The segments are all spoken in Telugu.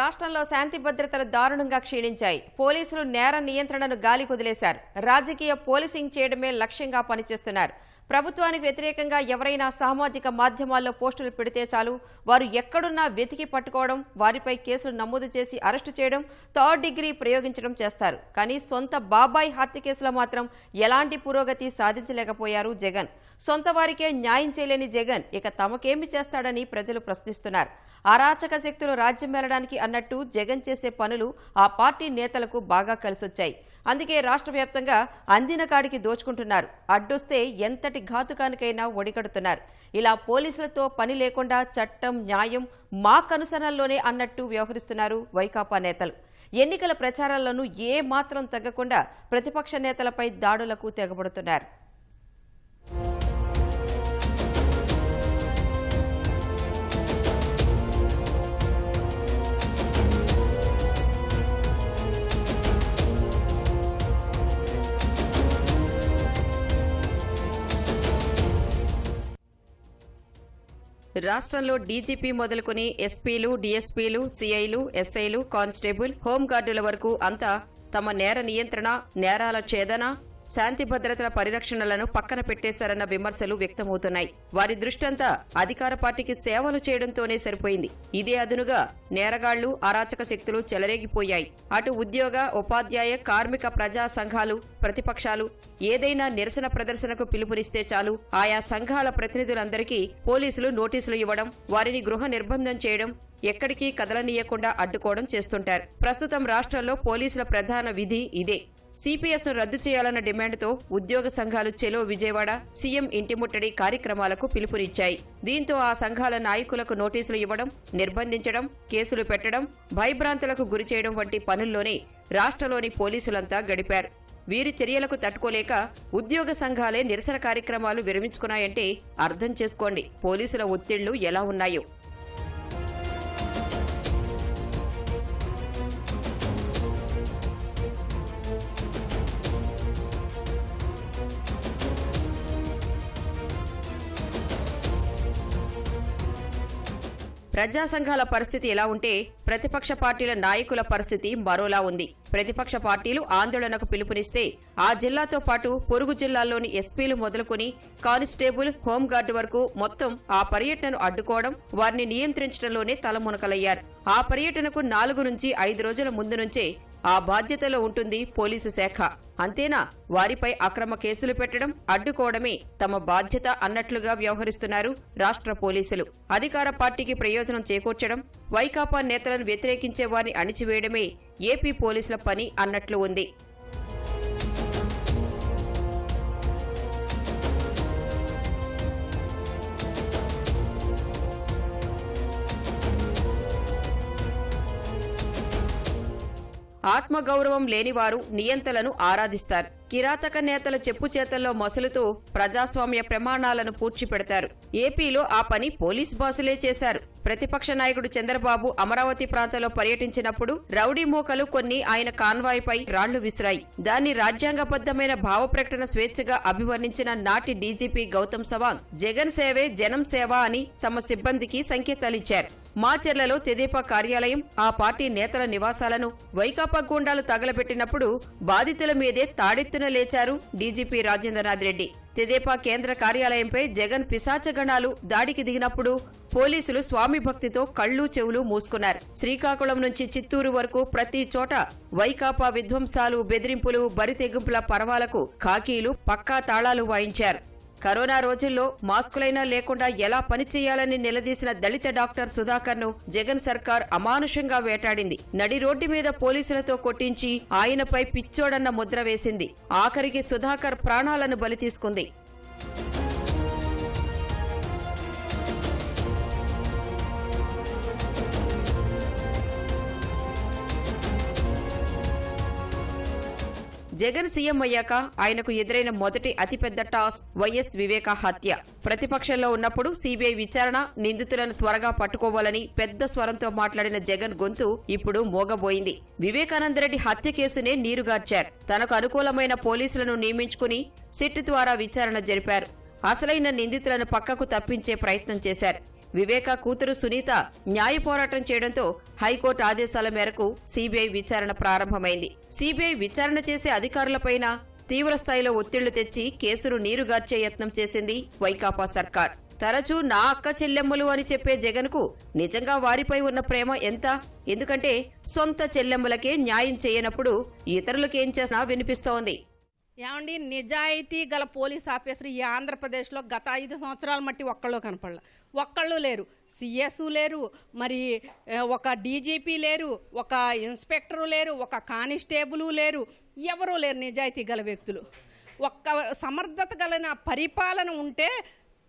రాష్ట్రంలో శాంతి భద్రతలు దారుణంగా క్షీణించాయి. పోలీసులు నేర నియంత్రణను గాలి కుదిలేశారు రాజకీయ పోలీసింగ్ చేయడమే లక్ష్యంగా పనిచేస్తున్నారు. ప్రభుత్వానికి వ్యతిరేకంగా ఎవరైనా సామాజిక మాధ్యమాల్లో పోస్టులు పెడితే చాలు వారు ఎక్కడున్నా వెతికి పట్టుకోవడం వారిపై కేసులు నమోదు చేసి అరెస్టు చేయడం థర్డ్ డిగ్రీ ప్రయోగించడం చేస్తారు. కానీ సొంత బాబాయ్ హత్య కేసులో మాత్రం ఎలాంటి పురోగతి సాధించలేకపోయారు జగన్. సొంత వారికే న్యాయం చేయలేని జగన్ ఇక తమకేమి చేస్తాడని ప్రజలు ప్రశ్నిస్తున్నారు. అరాచక శక్తులు రాజ్యం వెళ్ళడానికి అన్నట్టు జగన్ చేసే పనులు ఆ పార్టీ నేతలకు బాగా కలిసొచ్చాయి. అందుకే రాష్ట్ర వ్యాప్తంగా అందిన కాడికి దోచుకుంటున్నారు. అడ్డొస్తే ఎంతటి ఘాతుకానికైనా ఒడిగడుతున్నారు. ఇలా పోలీసులతో పని లేకుండా చట్టం న్యాయం మా కనుసనల్లోనే అన్నట్టు వ్యవహరిస్తున్నారు వైకాపా నేతలు. ఎన్నికల ప్రచారాలను ఏ మాత్రం తగ్గకుండా ప్రతిపక్ష నేతలపై దాడులకు తెగబడుతున్నారు. రాష్ట్రంలో డీజీపీ మొదలుకొని ఎస్పీలు డీఎస్పీలు సీఐలు ఎస్ఐలు కానిస్టేబుల్ హోంగార్డుల వరకు అంతా తమ నేర నియంత్రణ నేరాల ఛేదన శాంతి భద్రతల పరిరక్షణలను పక్కన పెట్టేశారన్న విమర్శలు వ్యక్తమవుతున్నాయి. వారి దృష్టంతా అధికార పార్టీకి సేవలు చేయడంతోనే సరిపోయింది. ఇదే అదునుగా నేరగాళ్ళు అరాచక శక్తులు చెలరేగిపోయాయి. అటు ఉద్యోగ ఉపాధ్యాయ కార్మిక ప్రజా సంఘాలు ప్రతిపక్షాలు ఏదైనా నిరసన ప్రదర్శనకు పిలుపునిస్తే చాలు. ఆయా సంఘాల ప్రతినిధులందరికీ పోలీసులు నోటీసులు ఇవ్వడం వారిని గృహ నిర్బంధం చేయడం ఎక్కడికి కదలనీయకుండా అడ్డుకోవడం చేస్తుంటారు. ప్రస్తుతం రాష్ట్రంలో పోలీసుల ప్రధాన విధి ఇదే. సిపిఎస్ను రద్దు చేయాలన్న డిమాండ్తో ఉద్యోగ సంఘాలు చెలో విజయవాడ సీఎం ఇంటి ముట్టడి కార్యక్రమాలకు పిలుపునిచ్చాయి. దీంతో ఆ సంఘాల నాయకులకు నోటీసులు ఇవ్వడం నిర్బంధించడం కేసులు పెట్టడం భయభ్రాంతులకు గురి చేయడం వంటి పనుల్లోనే రాష్ట్రంలోని పోలీసులంతా గడిపారు. వీరి చర్యలకు తట్టుకోలేక ఉద్యోగ సంఘాలే నిరసన కార్యక్రమాలు విరమించుకున్నాయంటే అర్థం చేసుకోండి పోలీసుల ఒత్తిళ్ళు ఎలా ఉన్నాయో. ప్రజా సంఘాల పరిస్థితి ఎలా ఉంటే ప్రతిపక్ష పార్టీల నాయకుల పరిస్థితి మరోలా ఉంది. ప్రతిపక్ష పార్టీలు ఆందోళనకు పిలుపునిస్తే ఆ జిల్లాతో పాటు పొరుగు జిల్లాల్లోని ఎస్పీలు మొదలుకొని కానిస్టేబుల్ హోంగార్డు వరకు మొత్తం ఆ పర్యటనను అడ్డుకోవడం వారిని నియంత్రించడంలోనే తలమునకలయ్యారు. ఆ పర్యటనకు నాలుగు నుంచి ఐదు రోజుల ముందు నుంచే ఆ బాధ్యతలో ఉంటుంది పోలీసు శాఖ. అంతేనా? వారిపై అక్రమ కేసులు పెట్టడం అడ్డుకోవడమే తమ బాధ్యత అన్నట్లుగా వ్యవహరిస్తున్నారు రాష్ట్ర పోలీసులు. అధికార పార్టీకి ప్రయోజనం చేకూర్చడం వైకాపా నేతలను వ్యతిరేకించే వారిని అణిచివేయడమే ఏపీ పోలీసుల పని అన్నట్లు ఉంది. ఆత్మగౌరవం లేనివారు నియంతలను ఆరాధిస్తారు. కిరాతక నేతల చెప్పు చేతల్లో మసులుతూ ప్రజాస్వామ్య ప్రమాణాలను పూడ్చిపెడతారు. ఏపీలో ఆ పని పోలీస్ బాసులే చేశారు. ప్రతిపక్ష నాయకుడు చంద్రబాబు అమరావతి ప్రాంతంలో పర్యటించినప్పుడు రౌడీ మోకలు కొన్ని ఆయన కాన్వాయ్పై రాళ్ళు విసిరాయి. దాన్ని రాజ్యాంగబద్ధమైన భావ ప్రకటన స్వేచ్ఛగా అభివర్ణించిన నాటి డీజీపీ గౌతమ్ సవాంగ్ జగన్ సేవే జనం సేవ అని తమ సిబ్బందికి సంకేతాలిచ్చారు. మాచెర్లలో తెదేపా కార్యాలయం ఆ పార్టీ నేతల నివాసాలను వైకాపా గూండాలు తగలబెట్టినప్పుడు బాధితుల మీదే తాడెత్తున లేచారు డీజీపీ రాజేంద్రనాథ్ రెడ్డి. తెదేపా కేంద్ర కార్యాలయంపై జగన్ పిశాచగణాలు దాడికి దిగినప్పుడు పోలీసులు స్వామి భక్తితో కళ్ళు చెవులు మూసుకున్నారు. శ్రీకాకుళం నుంచి చిత్తూరు వరకు ప్రతి చోట వైకాపా విధ్వంసాలు బెదిరింపులు బరితెగింపుల పర్వాలకు ఖాకీలు పక్కా తాళాలు వాయించారు. కరోనా రోజుల్లో మాస్కులైనా లేకుండా ఎలా పనిచేయాలని నిలదీసిన దళిత డాక్టర్ సుధాకర్ను జగన్ సర్కార్ అమానుషంగా వేటాడింది. నడి రోడ్డు మీద పోలీసులతో కొట్టించి ఆయనపై పిచ్చోడన్న ముద్ర వేసింది. ఆఖరికి సుధాకర్ ప్రాణాలను బలి తీసుకుంది. జగన్ సీఎం అయ్యాక ఆయనకు ఎదురైన మొదటి అతిపెద్ద టాస్క్ వైఎస్ వివేక హత్య. ప్రతిపక్షంలో ఉన్నప్పుడు సీబీఐ విచారణ నిందితులను త్వరగా పట్టుకోవాలని పెద్ద స్వరంతో మాట్లాడిన జగన్ గొంతు ఇప్పుడు మోగబోయింది. వివేకానందరెడ్డి హత్య కేసునే నీరుగార్చారు. తనకు అనుకూలమైన పోలీసులను నియమించుకుని సిట్ ద్వారా విచారణ జరిపారు. అసలైన నిందితులను పక్కకు తప్పించే ప్రయత్నం చేశారు. వివేక కూతురు సునీత న్యాయ పోరాటం చేయడంతో హైకోర్టు ఆదేశాల మేరకు సీబీఐ విచారణ ప్రారంభమైంది. సీబీఐ విచారణ చేసే అధికారులపైన తీవ్ర స్థాయిలో ఒత్తిళ్ళు తెచ్చి కేసును నీరుగార్చే యత్నం చేసింది వైకాపా సర్కార్. తరచూ నా అక్క చెల్లెమ్మలు అని చెప్పే జగన్కు నిజంగా వారిపై ఉన్న ప్రేమ ఎంత? ఎందుకంటే సొంత చెల్లెమ్మలకే న్యాయం చేయనప్పుడు ఇతరులకేం చేసినా వినిపిస్తోంది. ఏమండి నిజాయితీ గల పోలీస్ ఆఫీసర్ ఈ ఆంధ్రప్రదేశ్లో గత ఐదు సంవత్సరాల మట్టి ఒక్కళ్ళు కనపడలే. ఒక్కళ్ళు లేరు. సిఎస్ లేరు. మరి ఒక డీజీపీ లేరు. ఒక ఇన్స్పెక్టరు లేరు. ఒక కానిస్టేబుల్ లేరు. ఎవరూ లేరు నిజాయితీ గల వ్యక్తులు. ఒక్క సమర్థత గల పరిపాలన ఉంటే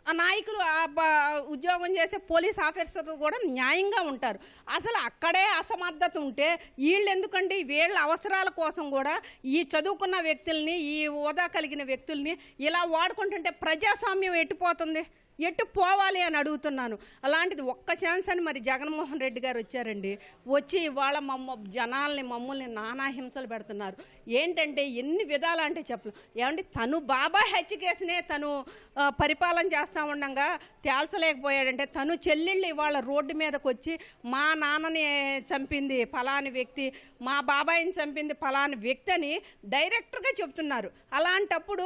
ఆ నాయకులు ఆ ఉద్యోగం చేసే పోలీస్ ఆఫీసర్లు కూడా న్యాయంగా ఉంటారు. అసలు అక్కడే అసమర్థత ఉంటే వీళ్ళు ఎందుకండి వీళ్ళ అవసరాల కోసం కూడా ఈ చదువుకున్న వ్యక్తుల్ని ఈ హోదా కలిగిన వ్యక్తుల్ని ఇలా వాడుకుంటుంటే ప్రజాస్వామ్యం ఎట్టిపోతుంది ఎటు పోవాలి అని అడుగుతున్నాను. అలాంటిది ఒక్క ఛాన్స్ అని మరి జగన్మోహన్ రెడ్డి గారు వచ్చారండి. వచ్చి ఇవాళ మమ్మ జనాల్ని మమ్మల్ని నానా హింసలు పెడుతున్నారు. ఏంటంటే ఎన్ని విధాలు అంటే చెప్పలేం. ఏమంటే తను బాబా హెచ్ కేసునే తను పరిపాలన చేస్తూ ఉండగా తేల్చలేకపోయాడంటే తను చెల్లెళ్ళు ఇవాళ రోడ్డు మీదకి వచ్చి మా నాన్నని చంపింది ఫలాని వ్యక్తి మా బాబాయిని చంపింది ఫలాని వ్యక్తి అని డైరెక్టర్గా చెప్తున్నారు. అలాంటప్పుడు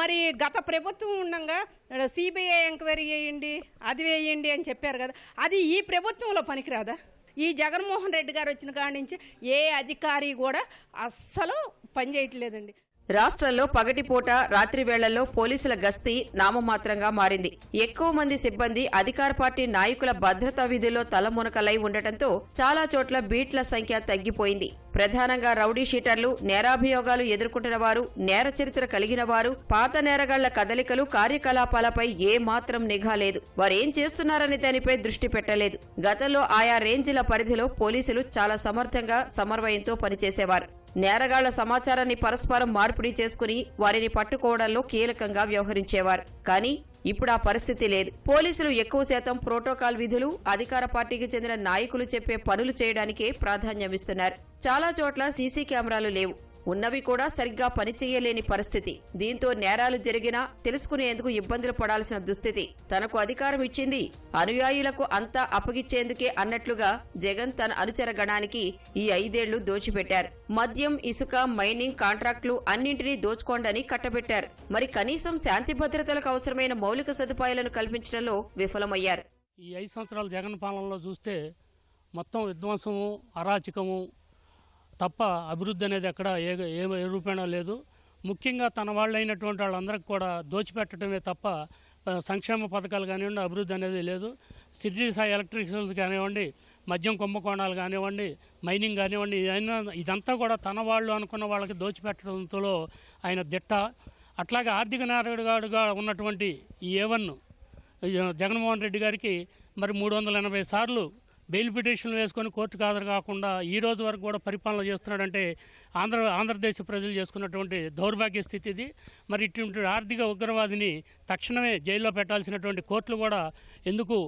మరి గత ప్రభుత్వం ఉండగా సిబిఐ ఎంక్వైరీ చేయండి అది వేయండి అని చెప్పారు కదా. అది ఈ ప్రభుత్వంలో పనికిరాదా? ఈ జగన్మోహన్ రెడ్డి గారు వచ్చిన కాడి నుంచి ఏ అధికారి కూడా అస్సలు పనిచేయట్లేదండి రాష్ట్రంలో పగటిపూట రాత్రి వేళల్లో పోలీసుల గస్తీ నామమాత్రంగా మారింది. ఎక్కువ మంది సిబ్బంది అధికార పార్టీ నాయకుల భద్రతా విధుల్లో తలమునకలై ఉండటంతో చాలా చోట్ల బీట్ల సంఖ్య తగ్గిపోయింది. ప్రధానంగా రౌడీ షీటర్లు నేరాభియోగాలు ఎదుర్కొంటున్న వారు నేర చరిత్ర కలిగిన వారు పాత నేరగాళ్ళ కదలికలు కార్యకలాపాలపై ఏమాత్రం నిఘా లేదు. వారేం చేస్తున్నారనే దానిపై దృష్టి పెట్టలేదు. గతంలో ఆయా రేంజ్ల పరిధిలో పోలీసులు చాలా సమర్థంగా సమన్వయంతో పనిచేసేవారు. నేరగాళ్ళ సమాచారాన్ని పరస్పరం మార్పిడి చేసుకుని వారిని పట్టుకోవడంలో కీలకంగా వ్యవహరించేవారు. కానీ ఇప్పుడు ఆ పరిస్థితి లేదు. పోలీసులు ఎక్కువ శాతం ప్రోటోకాల్ విధులు అధికార పార్టీకి చెందిన నాయకులు చెప్పే పనులు చేయడానికే ప్రాధాన్యమిస్తున్నారు. చాలా చోట్ల సీసీ కెమెరాలు లేవు. ఉన్నవి కూడా సరిగ్గా పనిచేయలేని పరిస్థితి. దీంతో నేరాలు జరిగినా తెలుసుకునేందుకు ఇబ్బందులు పడాల్సిన దుస్థితి. తనకు అధికారం ఇచ్చింది అనుయాయులకు అంతా అప్పగిచ్చేందుకే అన్నట్లుగా జగన్ తన అనుచర గణానికి ఈ ఐదేళ్ళు దోచిపెట్టారు. మద్యం ఇసుక మైనింగ్ కాంట్రాక్టులు అన్నింటినీ దోచుకోండని కట్టబెట్టారు. మరి కనీసం శాంతి భద్రతలకు అవసరమైన మౌలిక సదుపాయాలను కల్పించడంలో విఫలమయ్యారు. ఈ ఐదు సంవత్సరాల జగన్ పాలనలో చూస్తే మొత్తం విధ్వంసము అరాచకము తప్ప అభివృద్ధి అనేది ఎక్కడ ఏ ఏ రూపేణా లేదు. ముఖ్యంగా తన వాళ్ళైనటువంటి వాళ్ళందరికీ కూడా దోచిపెట్టడమే తప్ప సంక్షేమ పథకాలు కానివ్వండి అభివృద్ధి అనేది లేదు. సిటీ సాయి ఎలక్ట్రికల్స్ కానివ్వండి మద్యం కుంభకోణాలు కానివ్వండి మైనింగ్ కానివ్వండి ఇదంతా కూడా తన వాళ్ళు అనుకున్న వాళ్ళకి దోచిపెట్టడంతో ఆయన దిట్ట. అట్లాగే ఆర్థిక నేరగాడుగా ఉన్నటువంటి ఈ ఏవన్ను జగన్మోహన్ రెడ్డి గారికి మరి మూడు వందల ఎనభై సార్లు బెయిల్ పిటిషన్లు వేసుకొని కోర్టుకు హాజరు కాకుండా ఈ రోజు వరకు కూడా పరిపాలన చేస్తున్నాడంటే ఆంధ్ర ఆంధ్రదేశ ప్రజలు చేసుకున్నటువంటి దౌర్భాగ్య స్థితి ఇది మరి ఇటువంటి ఆర్థిక ఉగ్రవాదిని తక్షణమే జైల్లో పెట్టాల్సినటువంటి కోర్టులు కూడా ఎందుకు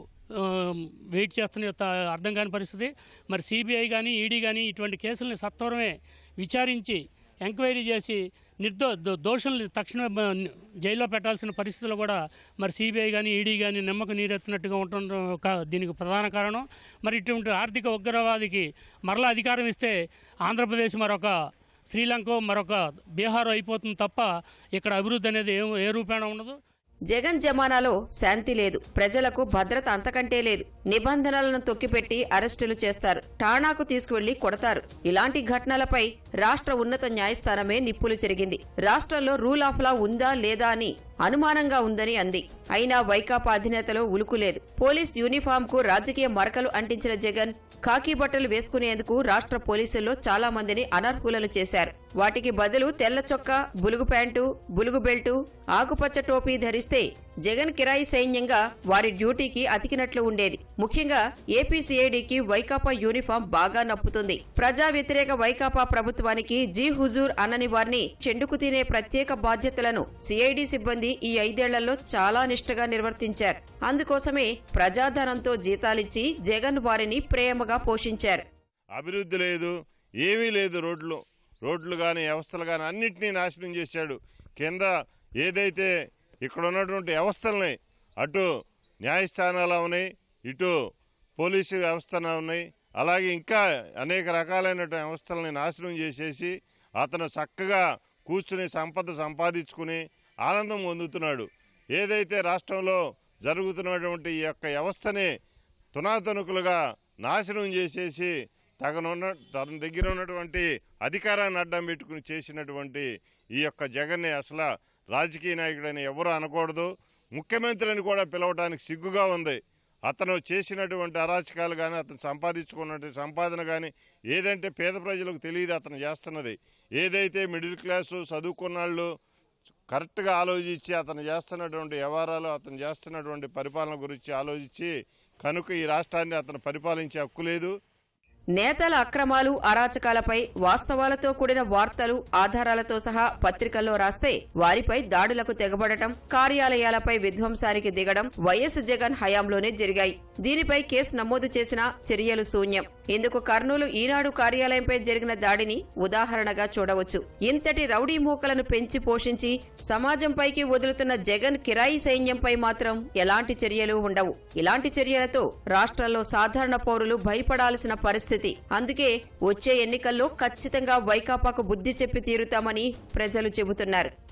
వెయిట్ చేస్తున్న అర్థం కాని పరిస్థితి. మరి సిబిఐ కానీ ఈడీ కానీ ఇటువంటి కేసుల్ని సత్వరమే విచారించి ఎంక్వైరీ చేసి నిర్దో దో- దోషుల్ని తక్షణమే జైల్లో పెట్టాల్సిన పరిస్థితులు కూడా మరి సిబిఐ కానీ ఈడీ కానీ నిమ్మకు నీరెత్తినట్టుగా ఉండటం దీనికి ప్రధాన కారణం. మరి ఇటువంటి ఆర్థిక ఉగ్రవాదికి మరలా అధికారం ఇస్తే ఆంధ్రప్రదేశ్ మరొక శ్రీలంక మరొక బీహార్ అయిపోతుంది తప్ప ఇక్కడ అభివృద్ధి అనేది ఏ ఏ రూపేణ ఉండదు. జగన్ జమానాలో శాంతి లేదు. ప్రజలకు భద్రత అంతకంటే లేదు. నిబంధనలను తొక్కిపెట్టి అరెస్టులు చేస్తారు. ఠాణాకు తీసుకువెళ్ళి కొడతారు. ఇలాంటి ఘటనలపై రాష్ట్ర ఉన్నత న్యాయస్థానమే నిప్పులు చెరిగింది. రాష్ట్రంలో రూల్ ఆఫ్ లా ఉందా లేదా అని అనుమానంగా ఉందని అంది. అయినా వైకాపా అధినేతలో ఉలుకులేదు పోలీస్ యూనిఫామ్కు రాజకీయ మరకలు అంటించిన జగన్ ఖాకీ బట్టలు వేసుకునేందుకు రాష్ట్ర పోలీసుల్లో చాలా మందిని అనర్హులను చేశారు. వాటికి బదులు తెల్ల చొక్కా బులుగు ప్యాంటు బులుగు బెల్టు ఆకుపచ్చ టోపీ ధరిస్తే జగన్ కిరాయి సైన్యంగా వారి డ్యూటీకి అతికినట్లు ఉండేది. ముఖ్యంగా ఏపీసీఐడికి వైకాపా యూనిఫామ్ బాగా నప్పుతుంది. ప్రజా వ్యతిరేక వైకాపా ప్రభుత్వానికి జీ హుజూర్ అనని వారిని చెండుకు తినే ప్రత్యేక బాధ్యతలను సిఐడి సిబ్బంది ఈ ఐదేళ్ళలో చాలా నిష్ఠగా నిర్వర్తించారు. అందుకోసమే ప్రజాధనంతో జీతాలిచ్చి జగన్ వారిని ప్రేమగా పోషించారు. అభివృద్ధి లేదు ఏమీ లేదు రోడ్లు. రోడ్లు కానీ వ్యవస్థలు కానీ అన్నింటినీ నాశనం చేశాడు. కింద ఏదైతే ఇక్కడ ఉన్నటువంటి వ్యవస్థల్ని అటు న్యాయస్థానాలు ఉన్నాయి ఇటు పోలీసు వ్యవస్థన ఉన్నాయి అలాగే ఇంకా అనేక రకాలైనటువంటి వ్యవస్థలని నాశనం చేసేసి అతను చక్కగా కూర్చుని సంపద సంపాదించుకుని ఆనందం పొందుతున్నాడు. ఏదైతే రాష్ట్రంలో జరుగుతున్నటువంటి ఈ యొక్క వ్యవస్థని తునాతునుకులుగా నాశనం చేసేసి తగనున్న తన దగ్గర ఉన్నటువంటి అధికారాన్ని అడ్డం పెట్టుకుని చేసినటువంటి ఈ యొక్క జగన్ని అసలు రాజకీయ నాయకుడని ఎవరు అనకూడదు. ముఖ్యమంత్రిని కూడా పిలవడానికి సిగ్గుగా ఉంది. అతను చేసినటువంటి అరాచకాలు కానీ అతను సంపాదించుకున్నటువంటి సంపాదన కానీ ఏదంటే పేద ప్రజలకు తెలియదు అతను చేస్తున్నది. ఏదైతే మిడిల్ క్లాసు చదువుకున్న వాళ్ళు కరెక్ట్గా ఆలోచించి అతను చేస్తున్నటువంటి వ్యవహారాలు అతను చేస్తున్నటువంటి పరిపాలన గురించి ఆలోచించి కనుక ఈ రాష్ట్రాన్ని అతను పరిపాలించే హక్కు లేదు. నేతల అక్రమాలు అరాచకాలపై వాస్తవాలతో కూడిన వార్తలు ఆధారాలతో సహా పత్రికల్లో రాస్తే వారిపై దాడులకు తెగబడటం కార్యాలయాలపై విధ్వంసానికి దిగడం వైఎస్ జగన్ హయాంలోనే జరిగాయి. దీనిపై కేసు నమోదు చేసిన చర్యలు శూన్యం. ఇందుకు కర్నూలు ఈనాడు కార్యాలయంపై జరిగిన దాడిని ఉదాహరణగా చూడవచ్చు. ఇంతటి రౌడీ మూకలను పెంచి పోషించి సమాజంపైకి వదులుతున్న జగన్ కిరాయి సైన్యంపై మాత్రం ఎలాంటి చర్యలు ఉండవు. ఇలాంటి చర్యలతో రాష్ట్రంలో సాధారణ పౌరులు భయపడాల్సిన పరిస్థితి. అందుకే వచ్చే ఎన్నికల్లో ఖచ్చితంగా వైకాపాకు బుద్ధి చెప్పి తీరుతామని ప్రజలు చెబుతున్నారు.